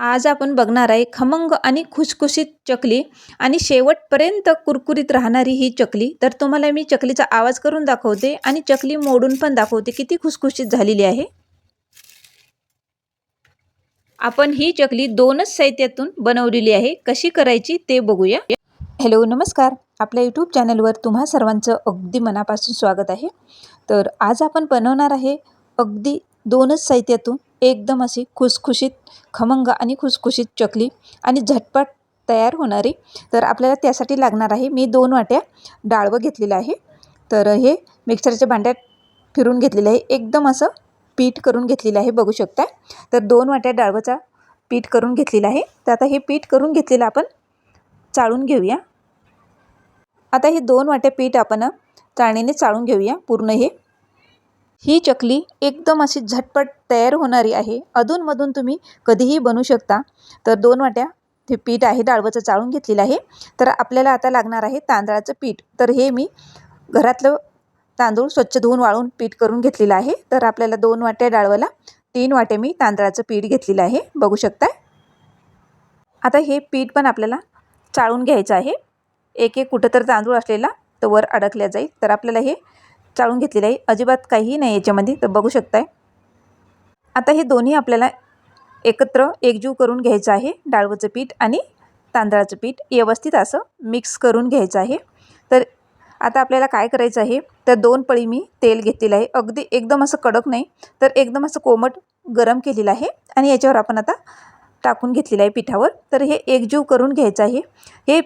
आज आपण बघणार आहे खमंग आणि खुशखुशीत चकली आणि शेवटपर्यंत कुरकुरीत राहणारी ही चकली. तर तुम्हाला मी चकलीचा आवाज करून दाखवते आणि चकली मोडून पण दाखवते किती खुसखुशीत झालेली आहे. आपण ही चकली दोनच साहित्यातून बनवलेली आहे. कशी करायची ते बघूया. हॅलो नमस्कार. आपल्या यूट्यूब चॅनलवर तुम्हा सर्वांचं अगदी मनापासून स्वागत आहे. तर आज आपण बनवणार आहे अगदी दोनच साहित्यातून एकदम अशी खुसखुशीत खमंग आणि खुसखुशीत चकली आणि झटपट तयार होणारी. तर आपल्याला त्यासाठी लागणार आहे मी दोन वाट्या डाळवं घेतलेलं आहे. तर हे मिक्सरच्या भांड्यात फिरून घेतलेलं आहे. एकदम असं पीठ करून घेतलेलं आहे बघू शकता. तर दोन वाट्या डाळवचा पीठ करून घेतलेलं आहे. तर आता हे पीठ करून घेतलेलं आपण चाळून घेऊया. आता हे दोन वाट्या पीठ आपण चाळणीने चाळून घेऊया पूर्ण हे. ही चकली एकदम अशी झटपट तयार होणारी आहे. अधूनमधून तुम्ही कधीही बनवू शकता. तर दोन वाट्या हे पीठ आहे डाळवचं चाळून घेतलेलं आहे. तर आपल्याला आता लागणार आहे तांदळाचं पीठ. तर हे मी घरातलं तांदूळ स्वच्छ धुवून वाळून पीठ करून घेतलेलं आहे. तर आपल्याला दोन वाट्या डाळवाला तीन वाटे मी तांदळाचं पीठ घेतलेलं आहे. बघू शकताय? आता हे पीठ पण आपल्याला चाळून घ्यायचं आहे. एक एक कुठं तर तांदूळ असलेला तर वर अडकल्या जाईल. तर आपल्याला हे चाळून घेतलेलं आहे. अजिबात काहीही नाही याच्यामध्ये तर बघू शकताय. आता हे दोन्ही आपल्याला एकत्र एकजीव करून घ्यायचं आहे. डाळवचं पीठ आणि तांदळाचं पीठ व्यवस्थित असं मिक्स करून घ्यायचं आहे. तर आता आपल्याला काय करायचं आहे? तर दोन पळी मी तेल घेतलेलं आहे. अगदी एकदम असं कडक नाही तर एकदम असं कोमट गरम केलेलं आहे. आणि याच्यावर आपण आता टाकून घेतलेलं आहे पिठावर. तर हे एकजीव करून घ्यायचं आहे. हे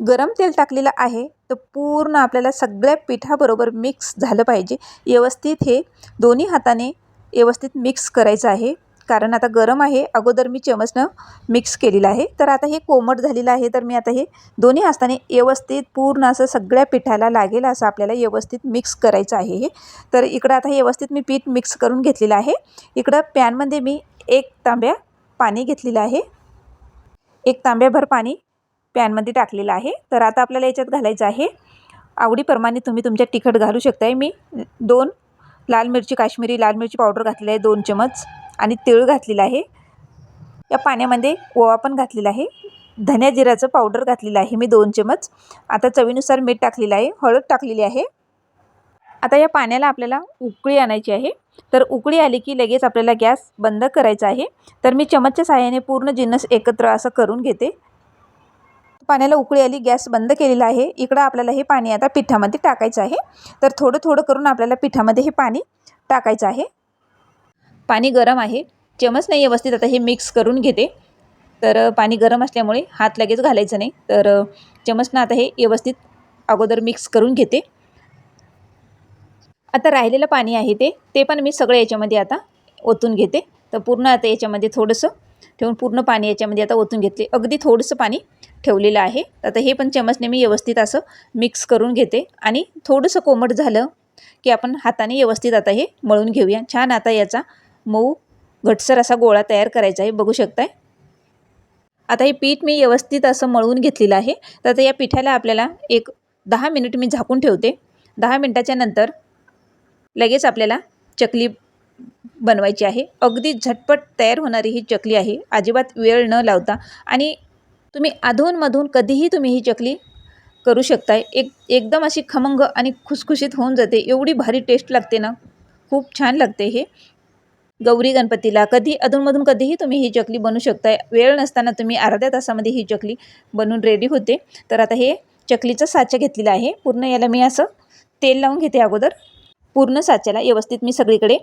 गरम तेल टाकलेलं आहे तर पूर्ण आपल्याला सगळ्या पिठाबरोबर मिक्स झालं पाहिजे. व्यवस्थित हे दोन्ही हाताने व्यवस्थित मिक्स करायचं आहे. कारण आता गरम आहे अगोदर मी चमचनं मिक्स केलेलं आहे. तर आता हे कोमट झालेलं आहे तर मी आता हे दोन्ही हाताने व्यवस्थित पूर्ण असं सगळ्या पिठाला लागेल असं आपल्याला व्यवस्थित मिक्स करायचं आहे हे. तर इकडं आता हे व्यवस्थित मी पीठ मिक्स करून घेतलेलं आहे. इकडं पॅनमध्ये मी एक तांब्या पाणी घेतलेलं आहे. एक तांब्याभर पाणी पॅनमध्ये टाकलेलं आहे. तर आता आपल्याला याच्यात घालायचं आहे. आवडीप्रमाणे तुम्ही तुमच्या तिखट घालू शकताय. मी दोन लाल मिरची काश्मीरी लाल मिरची पावडर घातलेली आहे दोन चमच. आणि तिळ घातलेलं आहे. या पाण्यामध्ये ओवा पण घातलेला आहे. धन्या जिराचं पावडर घातलेलं आहे मी दोन चमच. आता चवीनुसार मीठ टाकलेलं आहे. हळद टाकलेली आहे. आता या पाण्याला आपल्याला उकळी आणायची आहे. तर उकळी आली की लगेच आपल्याला गॅस बंद करायचा आहे. तर मी चमचच्या सहाय्याने पूर्ण जिन्नस एकत्र असं करून घेते. पाण्याला उकळी आली गॅस बंद केलेला आहे. इकडं आपल्याला हे पाणी आता पिठामध्ये टाकायचं आहे. तर थोडं थोडं करून आपल्याला पिठामध्ये हे पाणी टाकायचं आहे. पाणी गरम आहे. चमच नाही व्यवस्थित आता हे मिक्स करून घेते. तर पाणी गरम असल्यामुळे हात लगेच घालायचं नाही. तर चमचनं आता हे व्यवस्थित अगोदर मिक्स करून घेते. आता राहिलेलं पाणी आहे ते ते पण मी सगळं याच्यामध्ये आता ओतून घेते. तर पूर्ण आता याच्यामध्ये थोडंसं ठेवून पूर्ण पाणी याच्यामध्ये आता ओतून घेतले. अगदी थोडंसं पाणी ठेवलेलं आहे. आता हे पण चमचने मी व्यवस्थित असं मिक्स करून घेते. आणि थोडंसं कोमट झालं की आपण हाताने व्यवस्थित आता हे मळून घेऊया. छान आता याचा मऊ घटसर असा गोळा तयार करायचा आहे. बघू शकताय? आता हे पीठ मी व्यवस्थित असं मळून घेतलेलं आहे. तर आता या पिठाला आपल्याला एक दहा मिनिट मी झाकून ठेवते. दहा मिनटाच्या नंतर लगेच आपल्याला चकली बनवायची आहे. अगदी झटपट तयार होणारी ही चकली आहे. अजिबात वेळ न लावता. आणि तुम्ही अधूनमधून कधीही तुम्ही ही चकली करू शकताय. एक एकदम अशी खमंग आणि खुसखुशीत होऊन जाते. एवढी भारी टेस्ट लागते ना. खूप छान लागते हे. गौरी गणपतीला कधी अधूनमधून कधीही तुम्ही ही चकली बनवू शकताय. वेळ नसताना तुम्ही अर्ध्या तासामध्ये ही चकली बनवून रेडी होते. तर आता हे चकलीचं साचा घेतलेलं आहे. पूर्ण याला मी असं तेल लावून घेते अगोदर. पूर्ण साच्याला व्यवस्थित मी सगळीकडे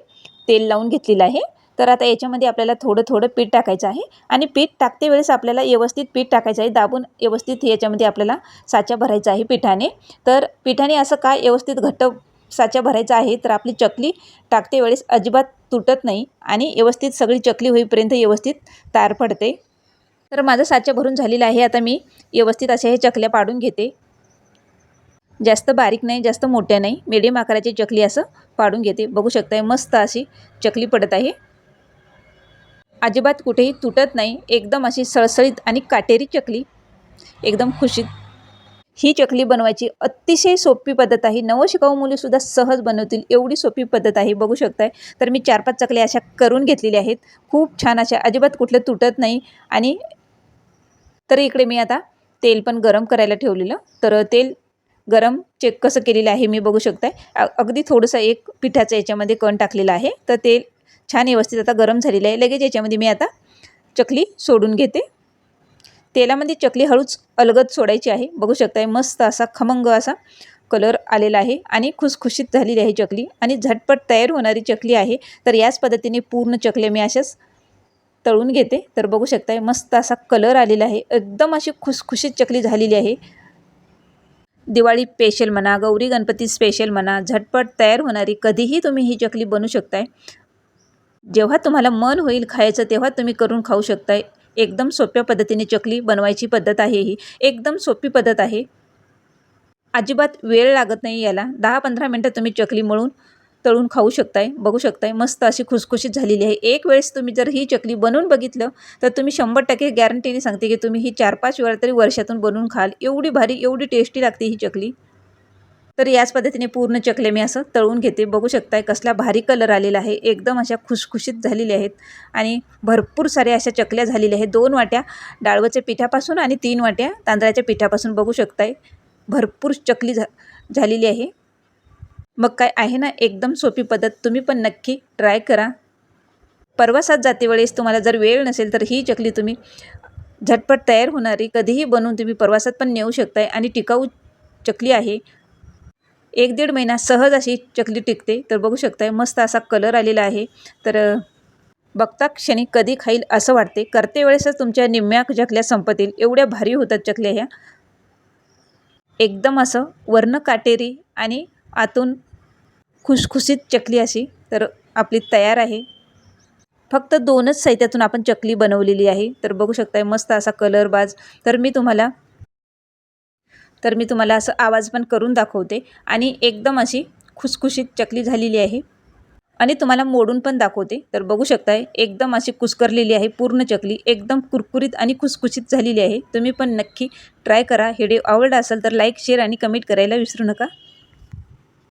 तेल लावून घेतलेलं आहे. तर आता याच्यामध्ये आपल्याला थोडं थोडं पीठ टाकायचं आहे आणि पीठ टाकते वेळेस आपल्याला व्यवस्थित पीठ टाकायचं आहे. दाबून व्यवस्थित याच्यामध्ये आपल्याला साचा भरायचा आहे पिठाने. तर पिठाने असं काय व्यवस्थित घट्ट साचा भरायचा आहे तर आपली चकली टाकते वेळेस अजिबात तुटत नाही आणि व्यवस्थित सगळी चकली होईपर्यंत व्यवस्थित तार पडते. तर माझा साचा भरून झालेला आहे. आता मी व्यवस्थित अशा हे चकल्या पाडून घेते. जास्त बारीक नाही जास्त मोठ्या नाही. मिडियम आकाराची चकली असं पाडून घेते. बघू शकताय मस्त अशी चकली पडत आहे. अजिबात कुठेही तुटत नाही. एकदम अशी सळसळीत आणि काटेरी चकली. एकदम खुशीत. ही चकली बनवायची अतिशय सोपी पद्धत आहे. नवशिकाऊ मुलीसुद्धा सहज बनवतील. एवढी सोपी पद्धत आहे. बघू शकताय. तर मी चार पाच चकल्या अशा करून घेतलेल्या आहेत. खूप छान अशा अजिबात कुठलं तुटत नाही. आणि तर इकडे मी आता तेल पण गरम करायला ठेवलेलं. तर तेल गरम चेक कसं केलेलं आहे मी बघू शकताय. अगदी थोडंसं एक पिठाचं याच्यामध्ये कण टाकलेलं आहे. तर तेल छान व्यवस्थित आता गरम झालेलं आहे. लगेच याच्यामध्ये मी आता चकली सोडून घेते. तेलामध्ये चकली हळूच अलगद सोडायची आहे. बघू शकताय मस्त असा खमंग असा कलर आलेला आहे आणि खुसखुशीत झालेली आहे चकली आणि झटपट तयार होणारी चकली आहे. तर याच पद्धतीने पूर्ण चकल्या मी अशाच तळून घेते. तर बघू शकताय मस्त असा कलर आलेला आहे. एकदम अशी खुसखुशीत चकली झालेली आहे. दिवाळी स्पेशल म्हणा गौरी गणपती स्पेशल म्हणा झटपट तयार होणारी कधीही तुम्ही ही चकली बनू शकताय. जेव्हा तुम्हाला मन होईल खायचं तेव्हा तुम्ही करून खाऊ शकताय. एकदम सोप्या पद्धतीने चकली बनवायची पद्धत आहे ही. एकदम सोपी पद्धत आहे. अजिबात वेळ लागत नाही याला. दहा पंधरा मिनटं तुम्ही चकली मळून तळून खाऊ शकताय बघू शकताय. मस्त अशी खुसखुशीत झालेली आहे. एक वेळेस तुम्ही जर ही चकली बनवून बघितलं तर तुम्ही शंभर टक्के गॅरंटीने सांगते की तुम्ही ही चार पाच वेळा तरी वर्षातून बनवून खाल. एवढी भारी एवढी टेस्टी लागते ही चकली. तर याच पद्धतीने पूर्ण चकले मी असं तळून घेते. बघू शकताय कसला भारी कलर आलेला आहे. एकदम अशा खुशखुशीत झालेल्या आहेत. आणि भरपूर साऱ्या अशा चकल्या झालेल्या आहेत. दोन वाट्या डाळवच्या पिठापासून आणि तीन वाट्या तांदळाच्या पिठापासून बघू शकताय. भरपूर चकली झा झालेली आहे. मग काय आहे ना एकदम सोपी पद्धत. तुम्ही पण नक्की ट्राय करा. प्रवासात जाते वेळेस तुम्हाला जर वेळ नसेल तर ही चकली तुम्ही झटपट तयार होणारी कधीही बनवून तुम्ही प्रवासात पण नेऊ शकताय. आणि टिकाऊ चकली आहे. एक दीड महिना सहज अशी चकली टिकते. तर बघू शकताय मस्त असा कलर आलेला आहे. तर बघता क्षणी कधी खाईल असं वाटते. करते वेळेसच तुमच्या निम्म्या चकल्या संपतील. एवढ्या भारी होतात चकल्या ह्या. एकदम असं वर्ण काटेरी आणि आतून खुसखुशीत चकली अशी तर आपली तयार आहे. फक्त दोनच साहित्यातून आपण चकली बनवलेली आहे. तर बघू शकताय मस्त असा कलर बाज. तर मी तुम्हाला तर मी तुम्हाला असं आवाज पण करून दाखवते. आणि एकदम अशी खुसखुशीत चकली झालेली आहे. आणि तुम्हाला मोडून पण दाखवते. तर बघू शकताय एकदम अशी कुस्करलेली आहे पूर्ण चकली. एकदम कुरकुरीत आणि खुसखुशीत झालेली आहे. तुम्ही पण नक्की ट्राय करा. व्हिडिओ आवडला असेल तर लाईक शेअर आणि कमेंट करायला विसरू नका.